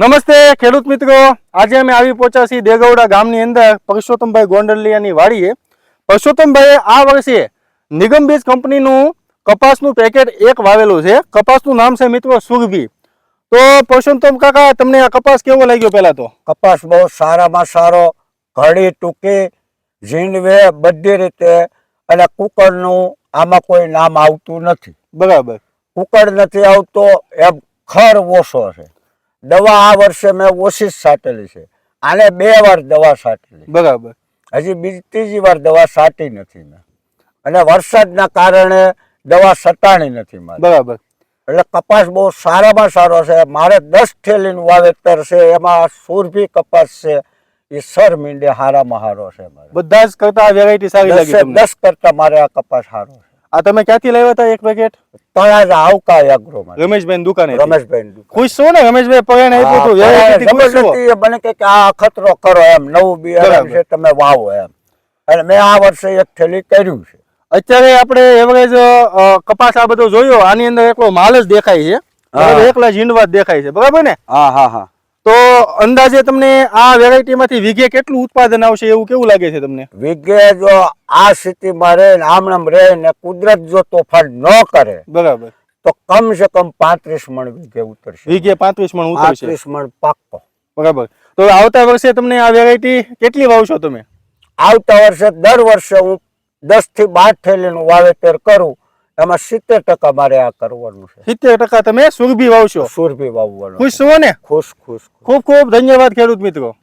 નમસ્તે ખેડૂત મિત્રો. આજે અમે આવી પહોંચ્યા છીએ દેગૌડા ગામની અંદર પરસોત્તમભાઈ ગોંડલિયાની વાડીએ. પરસોત્તમભાઈએ આ વર્ષે નિગમ બીજ કંપનીનું કપાસનું પેકેટ એક વાવેલું છે. કપાસનું નામ છે મિત્રો સુરભી. તો પરસોત્તમ કાકા તમને આ કપાસ કેવો લાગ્યો પહેલાં તો? કપાસ બહુ સારામાં સારો ઘડી ટૂંકી ઝીંડવે બધી રીતે અને કુકરનું આમાં કોઈ નામ આવતું નથી. બરાબર. કુકર નથી આવતો એમ ખર ઓછો છે. દવા આ વર્ષે મેં ઓછી જ છાંટેલી છે. આને બે વાર દવા છાંટેલી. બરાબર. હજી બીજી ત્રીજી વાર દવા છાંટી નથી મેં. અને વરસાદના કારણે દવા સટાણી નથી મારી. બરાબર. એટલે કપાસ બહુ સારામાં સારો છે. મારે દસ થેલીનું વાવેતર છે. એમાં સુરભી કપાસ છે. એ સર મીંડે હારામાં હારો છે મારે. બધા જ કરતા વેરાયટી સારી લાગી દસ કરતા મારે આ કપાસ હારો છે. આ તમે ક્યાંથી લાવ્યા હતા એક પેકેટ તળાજા આવકા એગ્રો માં. રમેશભાઈ દુકાને. રમેશભાઈ ખુશ છો ને? રમેશભાઈ પગાને આપ્યું હતું વેરાયટી ખુશ છો? મને કે કે આ ખતરો કરો એમ નવું બિયારણ. છે તમે વાવો એમ. અને મેં આ વર્ષે એક થેલી કર્યું છે. અત્યારે આપણે એવરેજ કપાસ આ બધો જોયો આની અંદર એકલો માલ જ દેખાય છે. એકલા જીંડવા જ દેખાય છે. બરાબર ને? હા હા હા. તો અંદાજે તમને આ વેરાયટી માંથી વીઘે કેટલું ઉત્પાદન આવશે એવું કેવું લાગે છે તમને? વીઘે જો આ સ્થિતિમાં રહે ને આમણામ રહે ને કુદરત જો તોફાન ન કરે બરાબર. તો કમ સે કમ પાંત્રીસ મણ વીઘે ઉતરશે. વીઘે પાંત્રીસ મણ ઉતરશે? પાંત્રીસ મણ પાક્કો. બરાબર. તો આવતા વર્ષે તમને આ વેરાયટી કેટલી વાવશો તમે? આવતા વર્ષે દર વર્ષે હું દસથી બાર થેલીનું વાવેતર કરું એમાં સિત્તેર ટકા મારે આ કરવાનું છે. સિત્તેર ટકા તમે સુરભી વાવશો. સુરભી વાવવાનું ખુશ છો ને? ખુશ ખુશ. ખૂબ ખૂબ ધન્યવાદ ખેડૂત મિત્રો.